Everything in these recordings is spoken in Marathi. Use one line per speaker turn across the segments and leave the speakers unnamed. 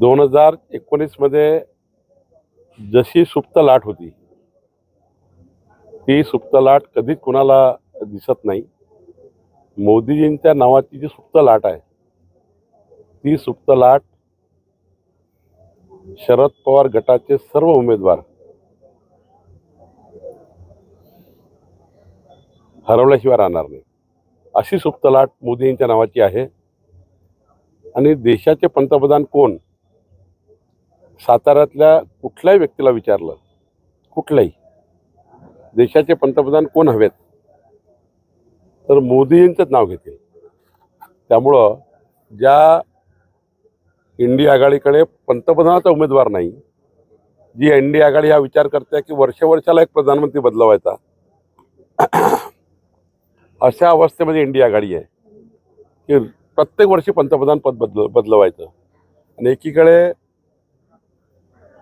दोन हजार एकोणीसमध्ये जशी सुप्त लाट होती ती सुप्त लाट कधीच कुणाला दिसत नाही. मोदीजींच्या नावाची जी सुप्त लाट आहे ती सुप्त लाट शरद पवार गटाचे सर्व उमेदवार हरवल्याशिवाय राहणार नाही. अशी सुप्त लाट मोदींच्या नावाची आहे. आणि देशाचे पंतप्रधान कोण? साताऱ्यातल्या कुठल्याही व्यक्तीला विचारलं कुठल्याही देशाचे पंतप्रधान कोण हवेत? तर मोदींचंच नाव घेते त्यामुळं ज्या इंडिया आघाडीकडे पंतप्रधानाचा उमेदवार नाही जी एन डी आघाडी हा विचार करते की वर्ष वर्षाला एक प्रधानमंत्री बदलवायचा अशा अवस्थेमध्ये इंडिया आघाडी आहे की प्रत्येक वर्षी पंतप्रधान पद बदल बदलवायचं. आणि एकीकडे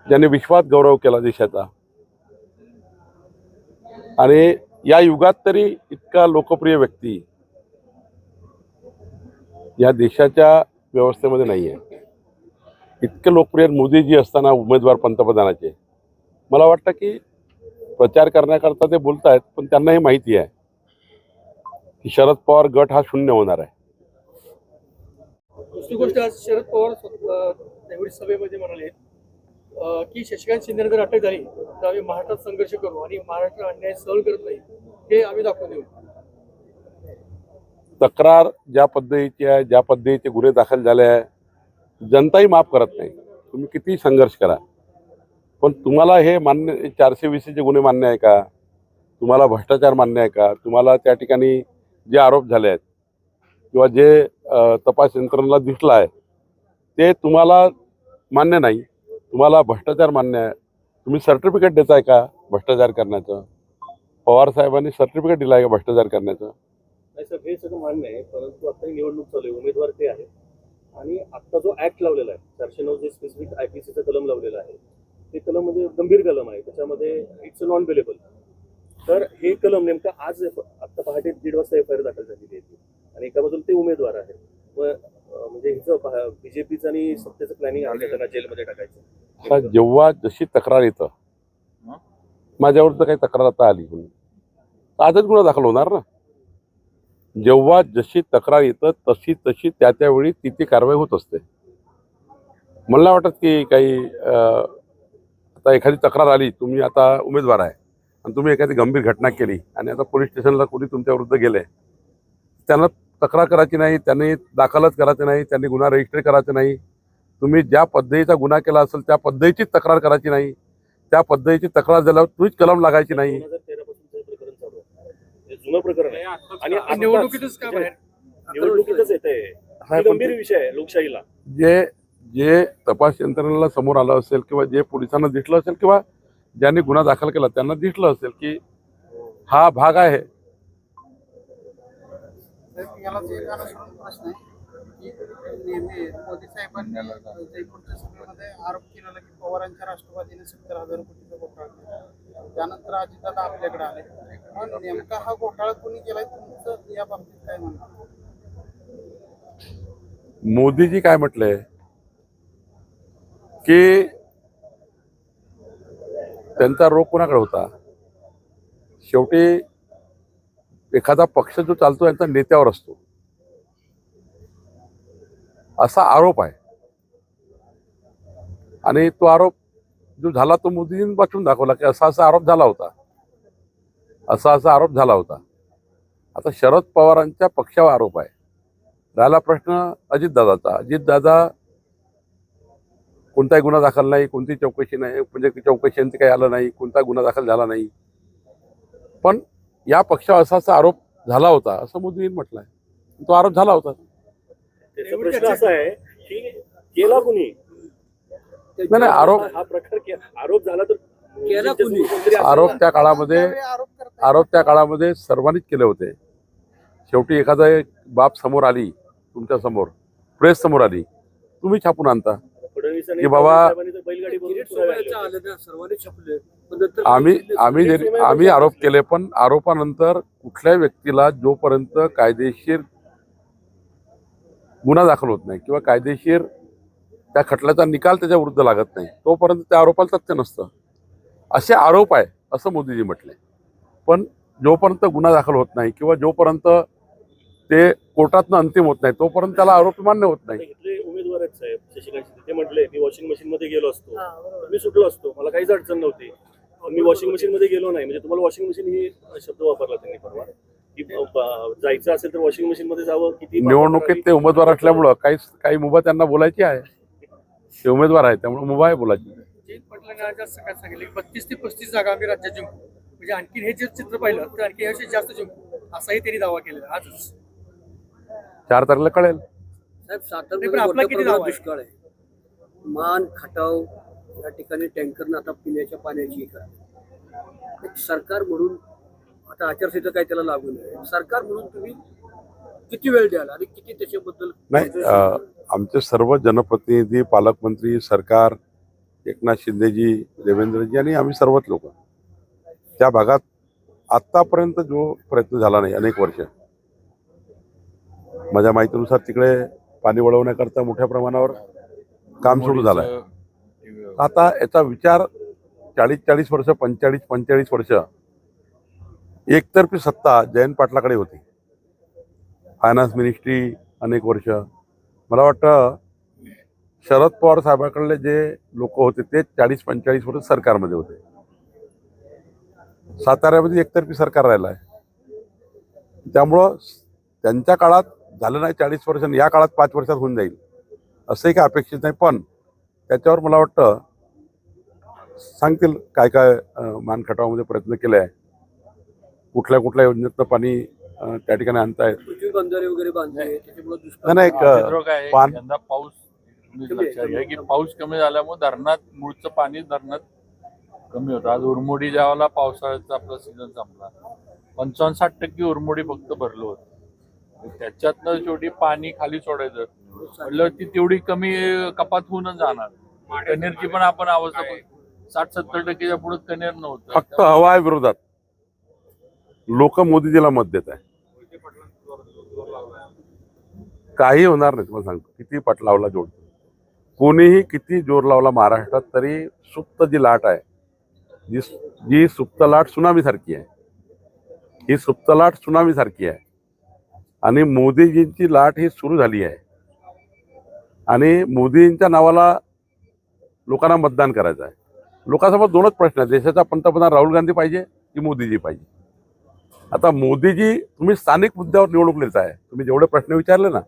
ज्यांनी विश्वात गौरव केला देशाचा. आणि या युगात तरी इतका लोकप्रिय व्यक्ती या देशाच्या व्यवस्थेमध्ये नाही आहे इतके लोकप्रिय मोदीजी असताना उमेदवार पंतप्रधानाचे. मला वाटतं की प्रचार करण्याकरता ते बोलत आहेत पण त्यांनाही माहिती आहे की शरद पवार गट हा शून्य होणार आहे.
दुसरी गोष्ट आज शरद पवार सभेमध्ये म्हणाले की शशिकांत शिंदे जर अटक झाली तर आम्ही महाराष्ट्रात संघर्ष करू आणि महाराष्ट्र अन्याय सहन करत नाही हे आम्ही दाखवून देऊ.
तक्रार ज्या पद्धतीची आहे ज्या पद्धतीचे गुन्हे दाखल झाले आहे जनताही माफ करत नाही. तुम्ही कितीही संघर्ष करा. पण तुम्हाला हे मान्य चारशे वीसचे गुन्हे मान्य आहे का? तुम्हाला भ्रष्टाचार मान्य आहे का? तुम्हाला त्या ठिकाणी जे आरोप झाले आहेत किंवा जे तपास यंत्रणेला दिसला आहे ते तुम्हाला मान्य नाही. तुम्हाला भ्रष्टाचार मान्य आहे. तुम्ही सर्टिफिकेट देताय का भ्रष्टाचार करण्याचं? पवार साहेबांनी सर्टिफिकेट दिलं आहे का भ्रष्टाचार करण्याचं?
नाही सर हे सगळं मान्य आहे परंतु आता ही निवडणूक चालू आहे उमेदवार ते आहे आणि आत्ता जो ऍक्ट लावलेला आहे चारशे नऊ जे स्पेसिफिक आय पी सीचं कलम लावलेलं आहे ते कलम म्हणजे गंभीर कलम आहे त्याच्यामध्ये इट्स नॉन बेलेबल तर हे कलम नेमकं आज आत्ता पहाटे दीड वाजता एफ आय आर दाखल झालेली आहे. आणि एका बाजूला ते उमेदवार आहे मग म्हणजे हिचं बीजेपीचं आणि सत्तेचं प्लॅनिंग त्यांना जेलमध्ये
आता
टाकायचं
जेव्हा जशी तक्रार येतं माझ्यावर तर काही तक्रार आता आली म्हणून आजच गुन्हा दाखल होणार ना? जेव्हा जशी तक्रार येतं तशी तशी त्या त्यावेळी ती ती कारवाई होत असते. मला वाटत की काही आता एखादी तक्रार आली तुम्ही आता उमेदवार आहे आणि तुम्ही एखादी गंभीर घटना केली आणि आता पोलीस स्टेशनला कोणी तुमच्या विरुद्ध गेले त्यांना तक्रार करायची नाही त्यांनी दाखलच करायचं नाही त्यांनी गुन्हा रजिस्टर करायचा नाही. तुम्ही ज्या पद्धतीचा गुन्हा केला असेल त्या पद्धतीची तक्रार करायची नाही. त्या पद्धतीची तक्रार झाल्यावर तुम्हीच कलम लागायची नाही.
दोन हजार तेरा पासून प्रकरण चालू आहे हे जुनं प्रकरण आहे आणि आत्ताच-
निवडणुकीतच का बाहेर?
निवडणुकीतच येत. आहे
हा, पण
गंभीर विषय आहे लोकशाहीला.
जे जे तपास यंत्रणेला समोर आलं असेल किंवा जे पोलिसांना दिसलं असेल किंवा ज्यांनी गुन्हा दाखल केला त्यांना दिसलं असेल की हा भाग आहे.
तर याला जे अनुसरून प्रश्न आहे की नेहमी मोदी साहेबांनी जयपूरच्या सभेमध्ये आरोप केलेला की पवारांच्या राष्ट्रवादीने सत्तर हजार कोटीचा घोटाळा केला. त्यानंतर अजितदादा आपल्याकडे आले. पण नेमका हा घोटाळा कोणी केलाय? तुमचं या बाबतीत काय म्हणणं
मोदीजी काय म्हटलंय की त्यांचा रोग कोणाकडे होता? शेवटी एखादा पक्ष जो चालतो त्यांचा नेत्यावर असतो. असा आरोप आहे. आणि तो आरोप जो झाला तो मोदीजींनी वाचून दाखवला की असा असा आरोप झाला होता. असा असा आरोप झाला होता. आता शरद पवारांच्या पक्षावर आरोप आहे. राहिला प्रश्न अजितदादाचा. अजितदादा कोणताही गुन्हा दाखल नाही कोणती चौकशी नाही म्हणजे चौकशींचं काही आलं नाही कोणता गुन्हा दाखल झाला नाही. पण या पक्षावर असा असा आरोप झाला होता असं मोदींनी म्हटलंय. तो आरोप झाला होता.
प्रश्न असा आहे की केला कुणी?
नाही नाही आरोप
हा प्रकार आरोप झाला तर
आरोप. त्या काळामध्ये
आरोप
त्या काळामध्ये सर्वांनीच केले होते. शेवटी एखादा एक बाब समोर आली तुमच्यासमोर प्रेस समोर आली तुम्ही छापून आणता. की बाबा- आम्ही आम्ही जरी आम्ही आरोप केले पण आरोपानंतर कुठल्याही व्यक्तीला जोपर्यंत कायदेशीर गुन्हा दाखल होत नाही किंवा कायदेशीर त्या खटल्याचा निकाल त्याच्या विरुद्ध लागत नाही तोपर्यंत त्या आरोपाला तथ्य नसतं. असे आरोप आहे असं मोदीजी म्हटले. पण जोपर्यंत गुन्हा दाखल होत नाही किंवा जोपर्यंत ते कोर्टातनं अंतिम होत नाही तोपर्यंत त्याला आरोप मान्य होत नाही.
उमेदवार आहेत साहेब शशिकांत शिंदे ते म्हटले मी वॉशिंग मशीन मध्ये गेलो असतो. मी सुटलो असतो. मला काहीच अडचण नव्हती. मी वॉशिंग मशीन मध्ये गेलो नाही. म्हणजे तुम्हाला वॉशिंग मशीन ही शब्द वापरला त्यांनी परवा. की जायचं असेल तर वॉशिंग मशीन मध्ये जावं किती
निवडणुकीत ते उमेदवार असल्यामुळं काही काही मुभा त्यांना बोलायची आहे. ते उमेदवार आहे त्यामुळे मुभा आहे बोलायची.
जयंत पाटलांनी आज आज सकाळी सांगितले? की बत्तीस ते पस्तीस जागा आम्ही राज्यात जिंकू. म्हणजे आणखी हे जे चित्र पाहिलं तर आणखी यापेक्षा जास्त जिंकू. असाही त्यांनी दावा केलेला आजच.
चार तारखेला कळेल.
साहेब
आहे?
दुष्काळ आहे? मान खटाव या ठिकाणी टँकरनं आता पिण्याच्या पाण्याची हे करा एक सरकार म्हणून आता आचारसंहिता काय त्याला लागू नये. सरकार म्हणून तुम्ही किती वेळ द्याल आणि किती त्याच्याबद्दल
नाही आमचे सर्व जनप्रतिनिधी पालकमंत्री सरकार एकनाथ शिंदेजी देवेंद्रजी आणि आम्ही सर्वच लोक. त्या भागात आत्तापर्यंत जो प्रयत्न झाला नाही अनेक वर्ष. माझ्या माहितीनुसार तिकडे पाणी वळवण्याकरता मोठ्या प्रमाणावर काम सुरू झालं आहे आता याचा विचार चाळीस चाळीस वर्ष पंचेचाळीस पंचेचाळीस वर्ष. एकतर्फी सत्ता जयंत पाटलाकडे होती. फायनान्स मिनिस्ट्री अनेक वर्ष. मला वाटतं शरद पवार साहेबांकडले जे लोक होते ते चाळीस पंचेचाळीस वर्ष सरकारमध्ये होते. साताऱ्यामध्ये एकतर्फी सरकार राहिलं आहे. त्यामुळं त्यांच्या काळात झालं नाही चाळीस वर्षांनी या काळात पाच वर्षात होऊन जाईल. असंही काही अपेक्षित नाही पण त्याच्यावर मला वाटतं सांगतील काय काय मानखटावामध्ये प्रयत्न केले आहे. कुठल्या कुठल्या योजनेतनं पाणी त्या ठिकाणी आणतायत. नाही एक
पाऊस पाऊस कमी झाल्यामुळे धरणात मूळचं पाणी धरणात कमी होतं. आज उरमोडी ज्यावेळेला पावसाळ्याचा आपला सीझन संपला पंचावन्न साठ टक्के उरमोडी फक्त भरलं होतं. त्याच्यातनं शेवटी पाणी खाली सोडायचं. म्हटलं ती तेवढी कमी कपात होऊनच जाणार. कनेरची पण आपण अवस्था साठ सत्तर टक्केच्या पुढे कनेर नव्हतं.
फक्त हवा आहे विरोधात. लोक मोदीजीला मत देत आहे काही होणार नाही तुम्हाला सांगतो. किती पट लावला जोड कोणीही किती जोर लावला महाराष्ट्रात तरी सुप्त जी लाट आहे जी जी सुप्त लाट सुनामी सारखी आहे. ही सुप्त लाट सुनामी सारखी आहे. आणि मोदीजींची लाट ही सुरू झाली आहे. आणि मोदींच्या नावाला लोकांना मतदान करायचं आहे. लोकांसमोर दोनच प्रश्न आहेत. देशाचा पंतप्रधान राहुल गांधी पाहिजे की मोदीजी पाहिजे? आता मोदीजी तुम्ही स्थानिक मुद्द्यावर निवडणूक नेत आहे. तुम्ही जेवढे प्रश्न विचारले ना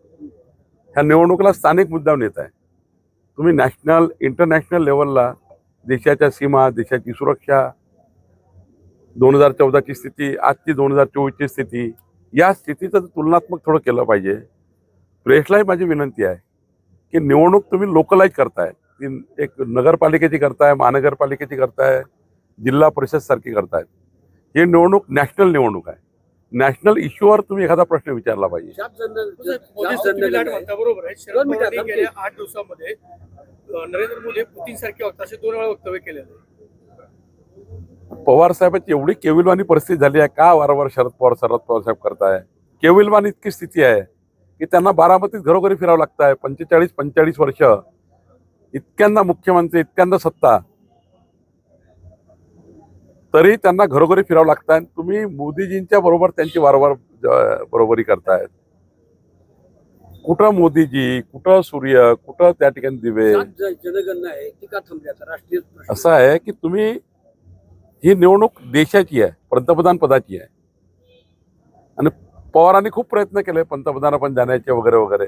ह्या निवडणुकीला स्थानिक मुद्द्यावर नेत आहे. तुम्ही नॅशनल इंटरनॅशनल लेवलला देशाच्या सीमा देशाची सुरक्षा दोन हजार चौदाची स्थिती आजची दोन हजार चोवीसची स्थिती या स्थितीचं तुलनात्मक थोडं केलं पाहिजे. प्रेसलाही माझी विनंती आहे. की निवडणूक तुम्ही लोकलाईज करताय. ती एक नगरपालिकेची करताय महानगरपालिकेची करताय जिल्हा परिषद सारखी करतायत ही निवडणूक नॅशनल निवडणूक आहे. नॅशनल इश्यूवर तुम्ही एखादा प्रश्न विचारला पाहिजे.
गेल्या आठ दिवसामध्ये नरेंद्र मोदी पुतीन सारखे असे दोन वेळा वक्तव्य
पवार साहेबांची एवढी केविलवाणी परिस्थिती झाली आहे. का वारंवार शरद पवार शरद पवार साहेब करताय? केविलवाण इतकी स्थिती आहे. की त्यांना बारामतीत घरोघरी फिरावं लागतं आहे पंचेचाळीस पंचेचाळीस वर्ष. इतक्यांदा मुख्यमंत्री इतक्यांदा सत्ता. तरी त्यांना घरोघरी फिरावं लागतं आहे तुम्ही मोदीजींच्या बरोबर त्यांची वारंवार बरोबरी करतायत कुठं मोदीजी कुठं सूर्य कुठं त्या ठिकाणी दिवे?
जनगणना आहे.
असं आहे की तुम्ही ही निवडणूक देशाची आहे पंतप्रधान पदाची आहे. आणि पवारांनी खूप प्रयत्न केले पंतप्रधान पण जाण्याचे वगैरे वगैरे.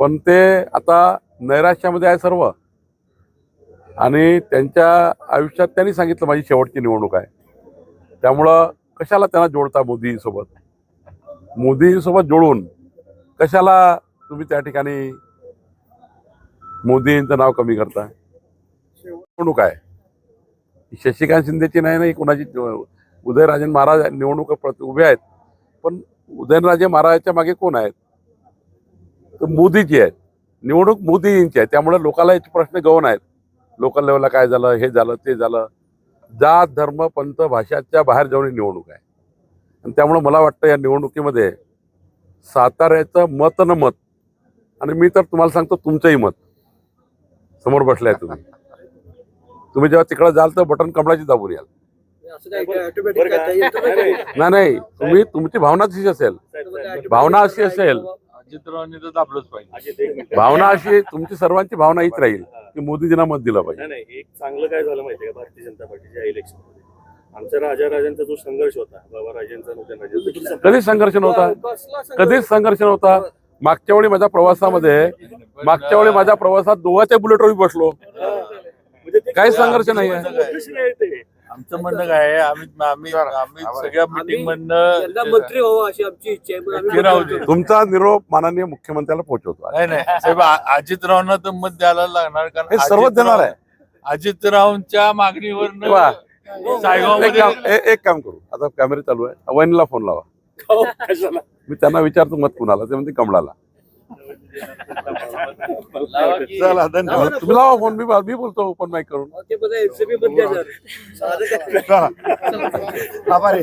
पण ते आता नैराश्यामध्ये आहे सर्व. आणि त्यांच्या आयुष्यात त्यांनी सांगितलं माझी शेवटची निवडणूक आहे. त्यामुळं कशाला त्यांना जोडता मोदींसोबत? मोदींसोबत जोडून कशाला तुम्ही त्या ठिकाणी मोदींचं नाव कमी करताय? निवडणूक आहे. शशिकांत शिंदेची नाही नाही कोणाची उदयराजन महाराज निवडणूक उभे आहेत. पण उदयनराजे महाराजांच्या मागे कोण आहेत? तर मोदीजी आहेत. निवडणूक मोदीजींची आहे. त्यामुळे लोकांना याचे प्रश्न गौण आहेत. लोकल लेवलला काय झालं हे झालं ते झालं. जात धर्म पंथ भाषाच्या बाहेर जाऊन ही निवडणूक आहे. आणि त्यामुळे मला वाटतं या निवडणुकीमध्ये साताऱ्याचं मत न मत आणि मी तर तुम्हाला सांगतो तुमचंही मत. समोर बसलाय तुम्ही. तुम्ही जेव्हा तिकडे जाल तर बटन कमळाची दाबून याल.
नाही? नाही.
नाही. नाही तुम्ही तुमची भावना तशी असेल. भावना अशी असेल. भावना अशी तुमची सर्वांची भावना हीच राहील की मोदीजींना मत दिलं पाहिजे.
नाही नाही एक चांगलं काय झालं माहितीये का भारतीय जनता पार्टीच्या इलेक्शनमध्ये आमच्या राजा राजांचा जो संघर्ष होता बाबा राजांचा.
कधीच संघर्ष नव्हता? कधीच संघर्ष नव्हता. मागच्या वेळी माझ्या प्रवासामध्ये मागच्या वेळी माझ्या प्रवासात दोघाच्या बुलेटवर मी बसलो.
म्हणजे
काही संघर्ष नाहीये.
आमचं म्हणणं काय आहे आम्ही आम्ही आम्ही सगळ्या मिटिंग
यंदा मंत्री व्हावं अशी आमची इच्छा आहे. आम्ही
दे.
तुमचा निरोप माननीय मुख्यमंत्र्याला पोहोचवतो
नाही नाही. साहेब आ- अजितरावांना तर मत द्यायला लागणार कारण
हे सर्वच देणार आहे.
अजितरावांच्या मागणीवर
वा. एक काम ए- एक काम करू. आता कॅमेरे चालू आहे. वहिनीला फोन लावा.
हो, कशाला?
मी त्यांना विचारतो मत कुणाला ते म्हणते कमळाला.
चला धन्यवाद.
तुम्ही लावा फोन मी मी बोलतो ओपन माईक करून.
काय
आभारी.